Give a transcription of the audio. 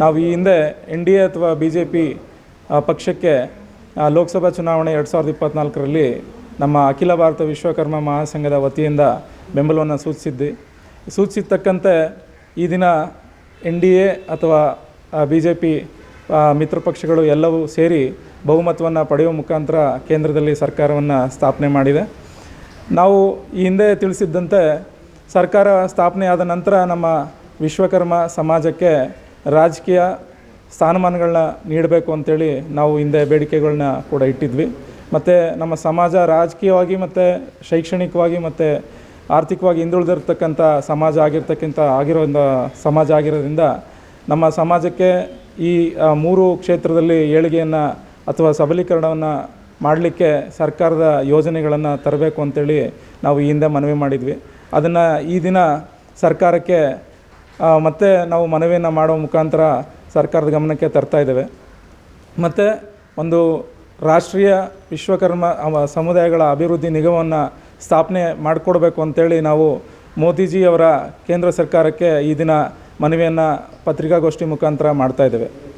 ನಾವು ಈ ಹಿಂದೆ ಎನ್ ಡಿ ಎ ಅಥವಾ ಬಿ ಜೆ ಪಿ ಪಕ್ಷಕ್ಕೆ ಲೋಕಸಭಾ ಚುನಾವಣೆ ಎರಡು ಸಾವಿರದ ಇಪ್ಪತ್ತ್ನಾಲ್ಕರಲ್ಲಿ ನಮ್ಮ ಅಖಿಲ ಭಾರತ ವಿಶ್ವಕರ್ಮ ಮಹಾಸಂಘದ ವತಿಯಿಂದ ಬೆಂಬಲವನ್ನು ಸೂಚಿಸಿದ್ವಿ. ಸೂಚಿಸಿದ್ದಕ್ಕಂತೆ ಈ ದಿನ ಎನ್ ಡಿ ಎ ಅಥವಾ ಬಿ ಜೆ ಪಿ ಮಿತ್ರ ಪಕ್ಷಗಳು ಎಲ್ಲವೂ ಸೇರಿ ಬಹುಮತವನ್ನು ಪಡೆಯುವ ಮುಖಾಂತರ ಕೇಂದ್ರದಲ್ಲಿ ಸರ್ಕಾರವನ್ನು ಸ್ಥಾಪನೆ ಮಾಡಿದೆ. ನಾವು ಈ ಹಿಂದೆ ತಿಳಿಸಿದ್ದಂತೆ ಸರ್ಕಾರ ಸ್ಥಾಪನೆಯಾದ ನಂತರ ನಮ್ಮ ವಿಶ್ವಕರ್ಮ ಸಮಾಜಕ್ಕೆ ರಾಜಕೀಯ ಸ್ಥಾನಮಾನಗಳನ್ನ ನೀಡಬೇಕು ಅಂತೇಳಿ ನಾವು ಹಿಂದೆ ಬೇಡಿಕೆಗಳನ್ನ ಕೂಡ ಇಟ್ಟಿದ್ವಿ. ಮತ್ತು ನಮ್ಮ ಸಮಾಜ ರಾಜಕೀಯವಾಗಿ ಮತ್ತು ಶೈಕ್ಷಣಿಕವಾಗಿ ಮತ್ತು ಆರ್ಥಿಕವಾಗಿ ಹಿಂದುಳಿದಿರ್ತಕ್ಕಂಥ ಸಮಾಜ ಆಗಿರ್ತಕ್ಕಂಥ ಆಗಿರೋ ಸಮಾಜ ಆಗಿರೋದ್ರಿಂದ ನಮ್ಮ ಸಮಾಜಕ್ಕೆ ಈ ಮೂರು ಕ್ಷೇತ್ರದಲ್ಲಿ ಏಳಿಗೆಯನ್ನು ಅಥವಾ ಸಬಲೀಕರಣವನ್ನು ಮಾಡಲಿಕ್ಕೆ ಸರ್ಕಾರದ ಯೋಜನೆಗಳನ್ನು ತರಬೇಕು ಅಂತೇಳಿ ನಾವು ಈ ಹಿಂದೆ ಮನವಿ ಮಾಡಿದ್ವಿ. ಅದನ್ನು ಈ ದಿನ ಸರ್ಕಾರಕ್ಕೆ ಮತ್ತೆ ನಾವು ಮನವಿಯನ್ನು ಮಾಡೋ ಮುಖಾಂತರ ಸರ್ಕಾರದ ಗಮನಕ್ಕೆ ತರ್ತಾ ಇದ್ದೇವೆ. ಮತ್ತು ಒಂದು ರಾಷ್ಟ್ರೀಯ ವಿಶ್ವಕರ್ಮ ಸಮುದಾಯಗಳ ಅಭಿವೃದ್ಧಿ ನಿಗಮವನ್ನು ಸ್ಥಾಪನೆ ಮಾಡಿಕೊಡ್ಬೇಕು ಅಂತೇಳಿ ನಾವು ಮೋದಿಜಿಯವರ ಕೇಂದ್ರ ಸರ್ಕಾರಕ್ಕೆ ಈ ದಿನ ಮನವಿಯನ್ನು ಪತ್ರಿಕಾಗೋಷ್ಠಿ ಮುಖಾಂತರ ಮಾಡ್ತಾ ಇದ್ದೇವೆ.